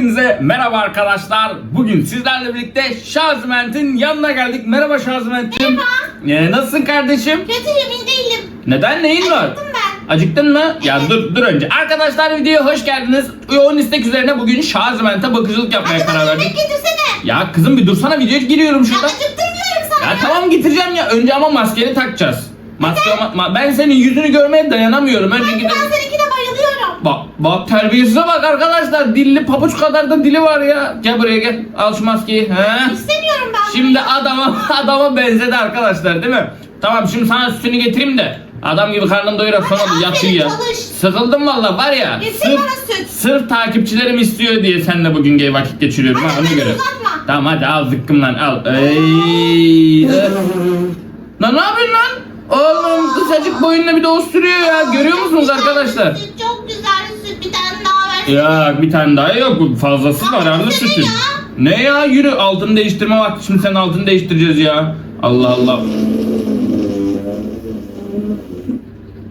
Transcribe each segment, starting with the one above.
Hepinize merhaba arkadaşlar. Bugün sizlerle birlikte Şazment'in yanına geldik. Merhaba Şazment'im. Merhaba. Ee, nasılsın kardeşim? Kötü yemin değilim. Neden neyin var? Acıktım ben. Acıktın mı? Ya dur dur önce. Arkadaşlar videoya hoş geldiniz. Yoğun istek üzerine bugün Şazment'e bakıcılık yapmaya karar verdik. yemek getirsene. Ya kızım bir dursana videoya giriyorum Ya şurada. acıktım diyorum sana. Ya tamam getireceğim ya. Önce ama maskeni takacağız. Maske ma- ben senin yüzünü görmeye dayanamıyorum. Önce Ben gidelim. seninkine bayılıyorum. Bak bak terbiyesize bak arkadaşlar. Dilli pabuç kadar da dili var ya. Gel buraya gel. Al şu maskeyi. He. İstemiyorum ben. Şimdi adama adama benzedi arkadaşlar değil mi? Tamam şimdi sana sütünü getireyim de adam gibi karnım doyurak Hadi yatıyor ya. çalış. Sıkıldım valla var ya. Getir bana süt. sırf takipçilerim istiyor diye seninle bugün gay vakit geçiriyorum ha Hadi ona göre. uzatma. Tamam hadi al zıkkımlan al. Ey. eh. Lan ne yapıyorsun lan? Oğlum kısacık boyunla bir de osturuyor ya. Görüyor musunuz arkadaşlar? Ya bir tane daha yok. Fazlası var arada Ama sütün. Ne ya yürü altını değiştirme vakti şimdi senin altını değiştireceğiz ya. Allah Allah.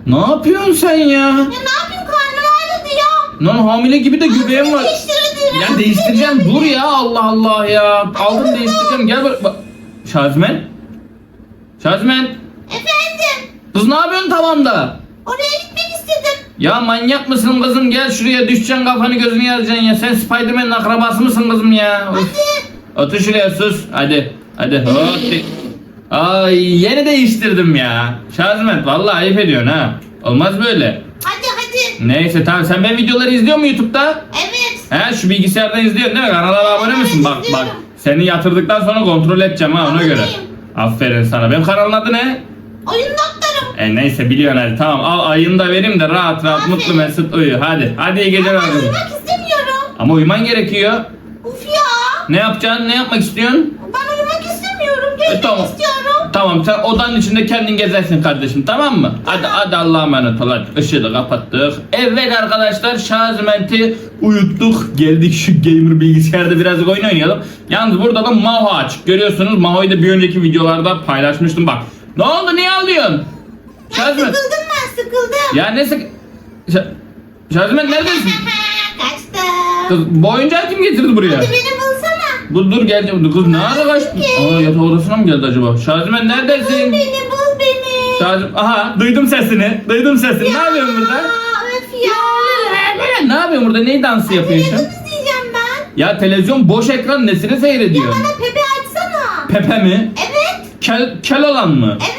Ne yapıyorsun sen ya? Ya ne yapayım karnım ağrıdı ya. Lan hamile gibi de göbeğim var. Değiştirelim. Ya değiştireceğim dur ya Allah Allah ya. Altını değiştireceğim gel bak. bak. Şazmen. Şazmen. Efendim. Kız ne yapıyorsun tavanda? Oraya gitmek istedim. Ya manyak mısın kızım gel şuraya düşeceksin kafanı gözünü yaracaksın ya. Sen Spiderman'ın akrabası mısın kızım ya? Of. Hadi. Otur şuraya sus. Hadi. Hadi. Hop. Ay yeni değiştirdim ya. Şazmet vallahi ayıp ediyorsun ha. Olmaz böyle. Hadi hadi. Neyse tamam sen benim videoları izliyor musun YouTube'da? Evet. He şu bilgisayardan izliyorsun değil mi? Kanala abone misin? Bak bak. izliyorum. Seni yatırdıktan sonra kontrol edeceğim ha ona göre. Aboneyim. Aferin sana. Benim kanalın adı ne? Oyun doktorum. E neyse biliyorsun hadi tamam al ayını da vereyim de rahat rahat Aferin. mutlu mesut uyu hadi. Hadi iyi geceler. Ama kızım. uyumak istemiyorum. Ama uyuman gerekiyor. Uf ya. Ne yapacaksın? Ne yapmak istiyorsun? Ben uyumak istemiyorum. Gezmek E, tamam. istiyorum. Tamam sen odanın içinde kendin gezersin kardeşim tamam mı? Hadi hadi Allah'a emanet ol hadi. Işığı da kapattık. Evet arkadaşlar şarjmenti uyuttuk. Geldik şu gamer bilgisayarda birazcık oyun oynayalım. Yalnız burada da Maho açık. Görüyorsunuz Maho'yu da bir önceki videolarda paylaşmıştım bak. Ne oldu niye ağlıyorsun? Şarjment. sıkıldım ben sıkıldım. Ya ne sık... Şa- Şarjment neredesin? Kaçtım. Kız bu oyuncağı kim getirdi buraya? Hadi beni bulsana. Dur dur geleceğim. Kız ne ara kaçtın? Aa yatak odasına mı geldi acaba? Şarjment neredesin? Bul beni bul beni. Şarjım, aha duydum sesini. Duydum sesini. Ne yapıyorsun burada? Aa, Öf ya. Ne yapıyorsun burada? Neyi dansı yapıyorsun? Televizyon izleyeceğim ben. Ya televizyon boş ekran nesini seyrediyor? Bana Pepe açsana. Pepe mi? Evet. Kel, kel olan mı? Evet.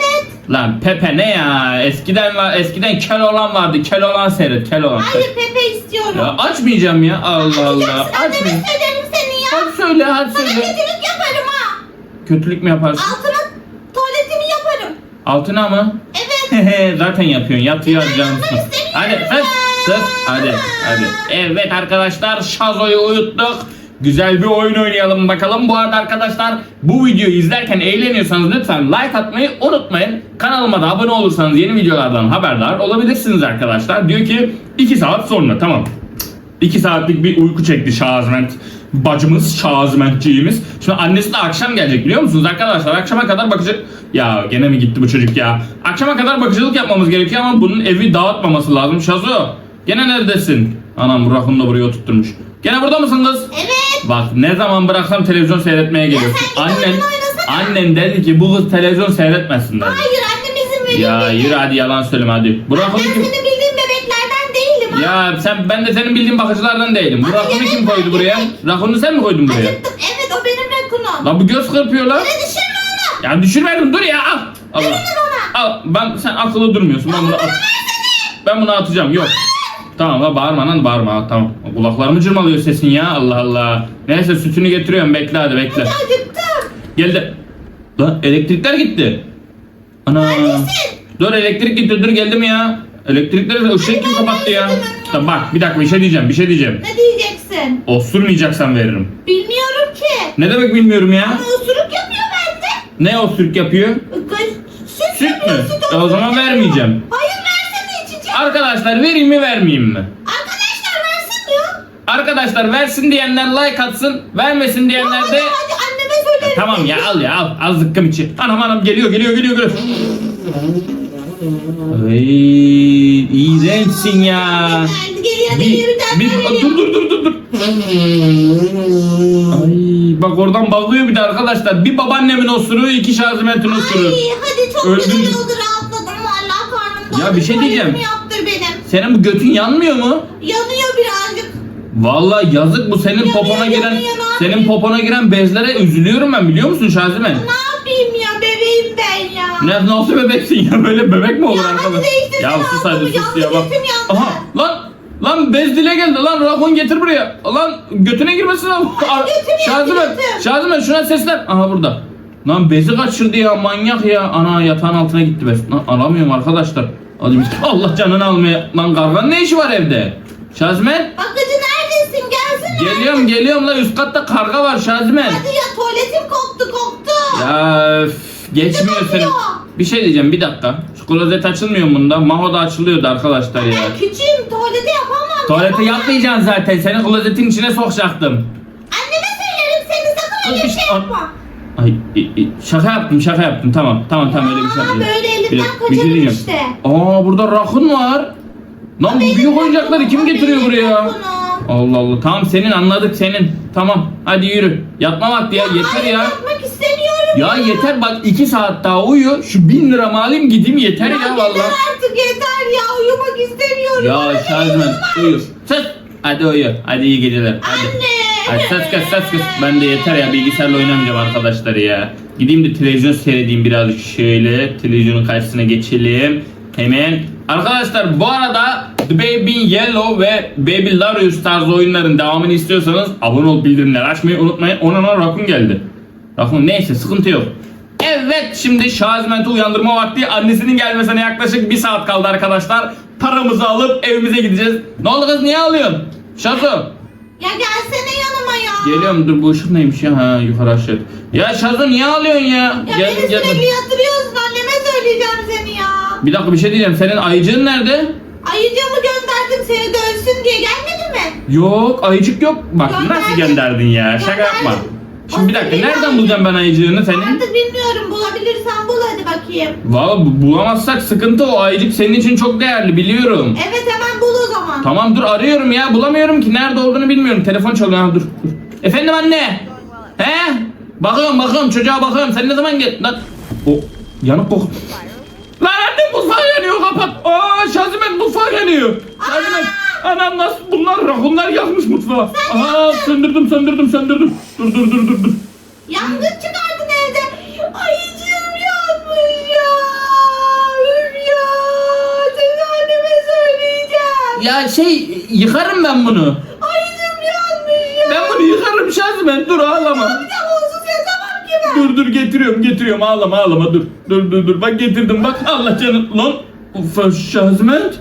Lan Pepe ne ya? Eskiden var, eskiden kel olan vardı. Kel olan seyret, kel olan. Hayır Pepe istiyorum. Ya açmayacağım ya. Allah Allah. Açmayayım. söylerim seni ya. Hadi söyle, hadi Sana söyle. kötülük yaparım ha. Kötülük mü yaparsın? Altına tuvaletimi yaparım. Altına mı? Evet. Zaten yapıyorsun. Yat yapmak istemiyorum Hadi ya. sus. Hadi hadi. Evet arkadaşlar Şazo'yu uyuttuk. Güzel bir oyun oynayalım bakalım. Bu arada arkadaşlar bu videoyu izlerken eğleniyorsanız lütfen like atmayı unutmayın. Kanalıma da abone olursanız yeni videolardan haberdar olabilirsiniz arkadaşlar. Diyor ki 2 saat sonra tamam. 2 saatlik bir uyku çekti Şazment bacımız, Şazmentciğimiz. Şimdi annesi de akşam gelecek biliyor musunuz arkadaşlar? Akşama kadar bakıcı... Ya gene mi gitti bu çocuk ya? Akşama kadar bakıcılık yapmamız gerekiyor ama bunun evi dağıtmaması lazım. Şazo, gene neredesin? Anam Rakun da buraya oturtmuş. Gene burada mısın kız? Evet. Bak ne zaman bıraksam televizyon seyretmeye geliyorsun. sen git Annen, oyun oynasana. annen dedi ki bu kız televizyon seyretmesin dedi. Hayır annem izin verir Ya yürü hadi yalan söyleme hadi. Bu Ben kim... senin bildiğin bebeklerden değilim ha. Ya sen ben de senin bildiğin bakıcılardan değilim. Bu Hadi rakunu yemek kim koydu ver, buraya? yemek. Rakunu sen mi koydun buraya? Acıktım. Evet o benim rakunum. Lan bu göz kırpıyor lan. Öyle düşürme onu. Ya düşürmedim dur ya al. Allah. Verin bana. Al ben sen akıllı durmuyorsun. Ben bunu at. Ben bunu atacağım. Yok. Tamam la bağırma lan bağırma. Ha, Tamam. Kulaklarımı cırmalıyor sesin ya. Allah Allah. Neyse sütünü getiriyorum. Bekle hadi bekle. Acıktım. Geldi. Lan elektrikler gitti. Ana. Neredesin? Dur elektrik gitti dur geldim ya. Elektrikleri ışığı kim kapattı ya? Tamam bak bir dakika bir şey diyeceğim bir şey diyeceğim. Ne diyeceksin? Osurmayacaksan veririm. Bilmiyorum ki. Ne demek bilmiyorum ya. Ama osuruk yapıyor bende. Ne osuruk yapıyor? Süt, mü? E, o zaman vermeyeceğim. İçeceğim. Arkadaşlar vereyim mi vermeyeyim mi? Arkadaşlar versin diyor. Arkadaşlar versin diyenler like atsın, vermesin diyenler Hadi de... hadi anneme söylerim. Tamam ya al ya al, al zıkkım içi. Anam anam geliyor geliyor geliyor geliyor. Ay, iğrençsin ya. Geliyor Bir, bir dur dur dur dur dur. Ay, bak oradan bağlıyor bir de arkadaşlar. Bir babaannemin osuruğu, iki şarjımetin osuruğu. Ay hadi çok Öldün. güzel oldu rahatladım valla karnımda. Ya bir şey diyeceğim. Senin bu götün yanmıyor mu? Yanıyor birazcık. Vallahi yazık bu senin Yanıyor, popona giren yanıyor, senin popona giren bezlere üzülüyorum ben biliyor musun Şazimen? Ne yapayım ya bebeğim ben ya. Ne nasıl bebeksin ya böyle bebek mi olur arkadaş? Ya sus hadi sus ya bak. Aha lan lan bez dile geldi lan rakun getir buraya. Lan götüne girmesin lan. Götüm. Şazimen şuna seslen. Aha burada. Lan bezi kaçırdı ya manyak ya. Ana yatağın altına gitti bez. Lan alamıyorum arkadaşlar. Hadi biz Allah canını almaya. Lan kargan ne işi var evde? Şazimen Bakıcı neredesin gelsene. Geliyorum geliyorum la üst katta karga var Şazimen. Hadi ya tuvaletim koktu koktu. Ya üf, geçmiyor Ne senin. yapıyor? Bir şey diyeceğim bir dakika. Şu klozet açılmıyor mu bunda? Maho da açılıyordu arkadaşlar ya. Ben küçüğüm tuvaleti yapamam. Tuvalete yapamam. yapmayacaksın zaten. Seni klozetin içine sokacaktım. Anneme söylerim seni sakın öyle bir şey yapma. Ay i- i- şaka yaptım şaka yaptım tamam tamam tamam öyle bir şey Aa, yapmayacağım. böyle elimden Bir- bir şey diyeceğim. işte. Aa burada rakun var. Lan bu büyük oyuncakları kim getiriyor buraya? Allah Allah tamam senin anladık senin. Tamam hadi yürü. Yatma vakti ya yeter ya. yapmak istemiyorum. Ya yeter bak iki saat daha uyu. Şu bin lira alayım gideyim yeter ya, Ya vallahi. yeter artık yeter ya uyumak istemiyorum. Ya Bana Şazmen televizyon uyu. Sus. Hadi uyu. Hadi iyi geceler. Hadi. Anne. Hadi ses kes ses kes. Ben de yeter ya bilgisayarla oynamayacağım arkadaşlar ya. Gideyim de televizyon seyredeyim birazcık şöyle. Televizyonun karşısına geçelim. Hemen. Arkadaşlar bu arada The Baby in Yellow ve Baby Larius tarzı oyunların devamını istiyorsanız abone olup bildirimleri açmayı unutmayın. Ona Rakun geldi. Rakun neyse sıkıntı yok. Evet şimdi Şaziment'i uyandırma vakti annesinin gelmesine yaklaşık bir saat kaldı arkadaşlar. Paramızı alıp evimize gideceğiz. Ne oldu kız niye ağlıyorsun? Şazo. Ya gelsene yanıma ya. Geliyorum dur bu ışık neymiş ya ha yukarı aşağı. Ya Şazo niye ağlıyorsun ya? Ya beni sürekli yatırıyorsun anneme söyleyeceğim seni ya. Bir dakika bir şey diyeceğim senin ayıcığın nerede? Ayıcığımı gönderdim seni dövsün diye gelmedi mi? Yok ayıcık yok. Bak Gönderdim. nasıl gönderdin ya şaka Gönderdim. yapma. Şimdi bir dakika nereden bulacağım ben ayıcığını senin? Artık bilmiyorum bulabilirsen bul hadi bakayım. Valla bu- bulamazsak sıkıntı o ayıcık senin için çok değerli biliyorum. Evet hemen bul o zaman. Tamam dur arıyorum ya bulamıyorum ki nerede olduğunu bilmiyorum. Telefon çalıyor ha dur. dur. Efendim anne. He? Bakıyorum bakıyorum çocuğa bakıyorum. Sen ne zaman gel? Lan. O yanık koku. Lan anne mutfağı yanıyor kapat. Aa Şazimen mutfağı yanıyor. Şazimen. Anam nasıl bunlar rakunlar yakmış mutfağı. Aha söndürdüm söndürdüm söndürdüm. Dur dur dur dur dur. Yangın çıkardın evde. Ayıcığım yanmış ya. Üf ya. Seni anneme söyleyeceğim. Ya şey yıkarım ben bunu. Ayıcığım yanmış ya. Ben bunu yıkarım Şazimen dur ağlama. Bir de onsuz yatamam ki ben. Dur dur getiriyorum getiriyorum ağlama ağlama dur. Dur dur dur bak getirdim bak Allah canım lan. Uf Şazmet.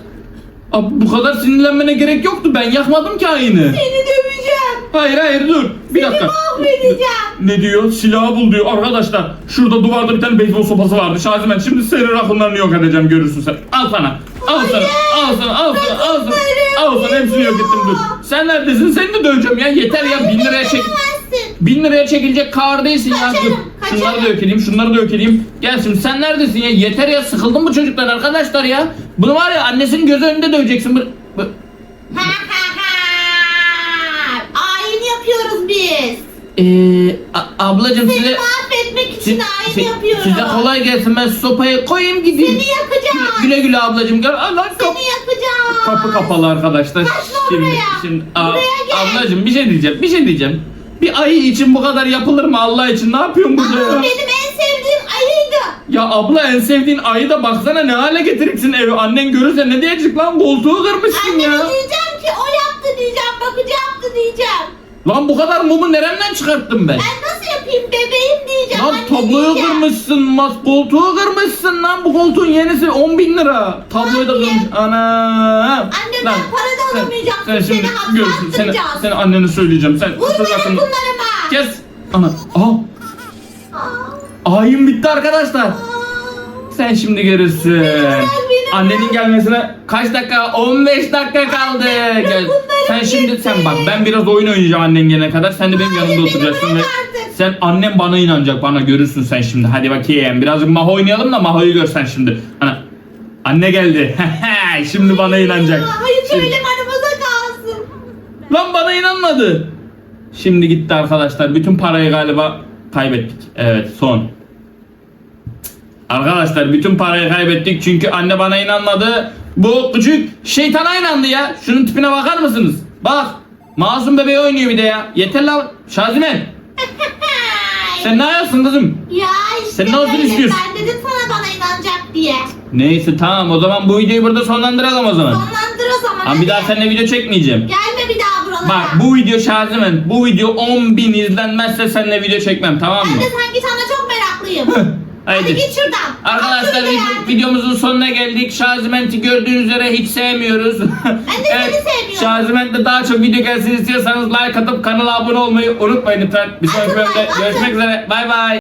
Abi bu kadar sinirlenmene gerek yoktu ben yakmadım ki ayını. Seni döveceğim. Hayır hayır dur bir Seni dakika. mahvedeceğim. Ne diyor? Silahı bul diyor arkadaşlar. Şurada duvarda bir tane beyzbol sopası vardı. Şazimen şimdi senin rakunlarını yok edeceğim görürsün sen. Al sana. Al sana. Al sana. Al sana. Al sana. Al sana hepsini yok ettim dur. Sen neredesin? Seni de döveceğim ya. Yeter ya. Bin liraya çek. Bin liraya çekilecek kar değilsin ya. Dur. Şunları da ökeleyeyim, şunları da ökeleyeyim. Gel şimdi sen neredesin ya? Yeter ya sıkıldım bu çocuklar arkadaşlar ya. Bunu var ya annesinin gözü önünde döveceksin. Bu, bu-. Ayin yapıyoruz biz. Ee, a- ablacım Seni size... mahvetmek için ayin si- yapıyoruz. size kolay gelsin ben sopayı koyayım gideyim. Seni yakacağım. Güle güle ablacım gel. Allah kap- Seni yakacağım. kapı kapalı arkadaşlar. Kaçma Şimdi, buraya. şimdi a- Buraya gel. ablacım bir şey diyeceğim. Bir şey diyeceğim. Bir ayı için bu kadar yapılır mı Allah için? Ne yapıyorsun burada Aa, ya? benim en sevdiğim ayıydı. Ya abla en sevdiğin ayı da baksana ne hale getirirsin evi. Annen görürse ne diyecek lan koltuğu kırmışsın Anneme ya. diyeceğim ki o yaptı diyeceğim. Bakıcı yaptı diyeceğim. Lan bu kadar mumu nereden çıkarttım ben? Ben nasıl yapayım bebeğim diyeceğim. Lan anne tabloyu diyeceğim. kırmışsın, mas koltuğu kırmışsın lan bu koltuğun yenisi 10 bin lira. Tabloyu da Anne. kırmış. Ana. Anne, ben para da alamayacağım. Sen, sen Seni hapse görürsün. Seni, attıracağız. seni annene söyleyeceğim. Sen sus Vurmayın bakın. bunlarıma. Kes. Ana. Aha. Aa, Ayın bitti arkadaşlar. Sen şimdi görürsün. Annenin gelmesine kaç dakika? 15 dakika kaldı. Gel. bunları Sen şimdi sen bak ben biraz oyun oynayacağım annen gelene kadar. Sen de benim yanımda oturacaksın ve sen annem bana inanacak bana görürsün sen şimdi. Hadi bakayım. Birazcık Maho oynayalım da Maho'yu görsen şimdi. Ana. Anne geldi. Şimdi bana inanacak. Hayır Şimdi- söyleme aramızda kalsın. Lan bana inanmadı. Şimdi gitti arkadaşlar. Bütün parayı galiba kaybettik. Evet son. Arkadaşlar bütün parayı kaybettik çünkü anne bana inanmadı. Bu küçük şeytana inandı ya. Şunun tipine bakar mısınız? Bak. Masum bebeği oynuyor bir de ya. Yeter lan. Şazimen. Sen ne yapıyorsun kızım? Ya işte Sen ne olsun böyle. istiyorsun? Ben dedim sana bana inanacak diye. Neyse tamam o zaman bu videoyu burada sonlandıralım o zaman. Sonlandır o zaman. Ama bir daha seninle video çekmeyeceğim. Gelme bir daha buralara. Bak bu video Şazimen. Bu video 10.000 izlenmezse seninle video çekmem tamam mı? Ben de sanki sana çok meraklıyım. Haydi. Hadi git şuradan. Arkadaşlar vid- videomuzun sonuna geldik. Şazimenti gördüğünüz üzere hiç sevmiyoruz. Ben de seni sevmiyorum. Şaziment'te daha çok video gelsin istiyorsanız like atıp kanala abone olmayı unutmayın lütfen. Bir sonraki Atın bölümde like, görüşmek üzere. Bay bay.